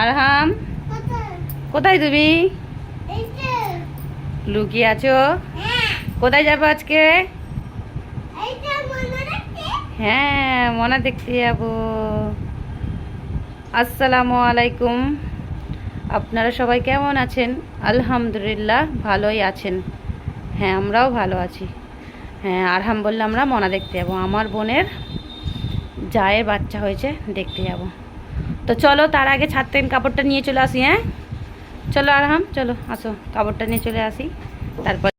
আরহাম, কোথায় তুমি? লুকিয়ে আছো? কোথায় যাব আজকে? হ্যাঁ মনা দেখতে যাব। আসসালামু আলাইকুম। আপনারা সবাই কেমন আছেন? আলহামদুলিল্লাহ, ভালোই আছেন। হ্যাঁ আমরাও ভালো আছি। হ্যাঁ আরহাম বললে আমরা মনা দেখতে যাব। আমার বোনের জায়ের বাচ্চা হয়েছে, দেখতে যাব। তো চলো তার আগে ছাদ থেকে কাপড়টা নিয়ে চলে আসি হ্যাঁ? চলো আরহাম, চলো, আসো, কাপড়টা নিয়ে চলে আসি। তারপর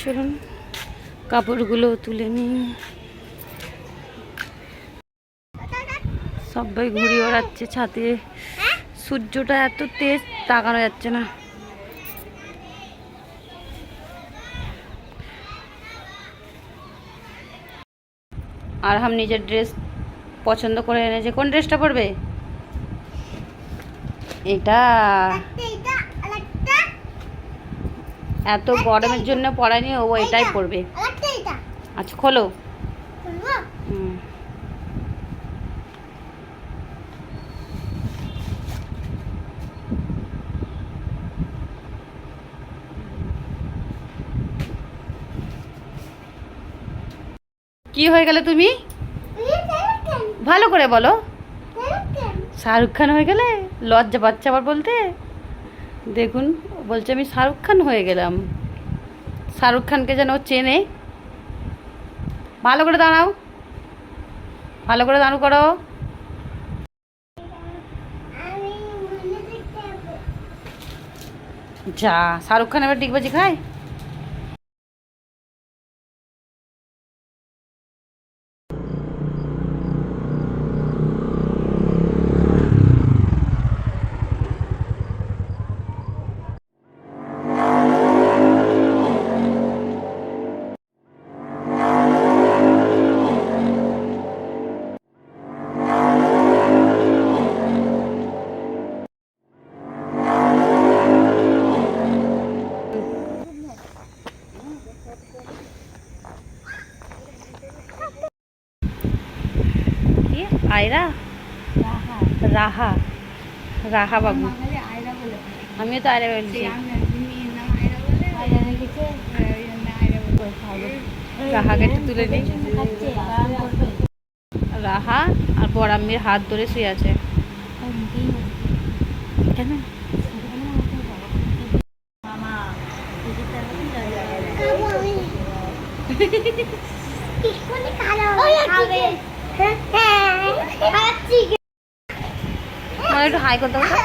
চলুন, কাপড়গুলো তুলে নিই। সবাই ঘুরে ওড়াচ্ছে ছাতে সূর্যটা এত তেজ, তাকানো যাচ্ছে না। আর হাম নিজের ড্রেস পছন্দ করে এনেছে কোন ড্রেসটা পরবে? এটা। এত গরমের জন্য পরায়নি ও এটাই পরবে। আচ্ছা খোলো। কি হয়ে গেলে তুমি? ভালো করে বলো। শাহরুখ খান হয়ে গেলে? লজ্জা পাচ্ছে আবার বলতে? দেখুন বলছে আমি শাহরুখ খান হয়ে গেলাম। শাহরুখ খানকে যেন চেনে। ভালো করে দাঁড়াও। ভালো করে দাঁড়ু করো যা শাহরুখ খান এবার ডিগবাজি খায় কি আয়রা? রাহা। রাহা। বাবু। আমিও তো আয়রা বলছি। রাহাকে একটু তুলে নিই রাহা আর বড়াম্মির হাত ধরে শুয়ে আছে। কেন? একটু হাই করতে হবে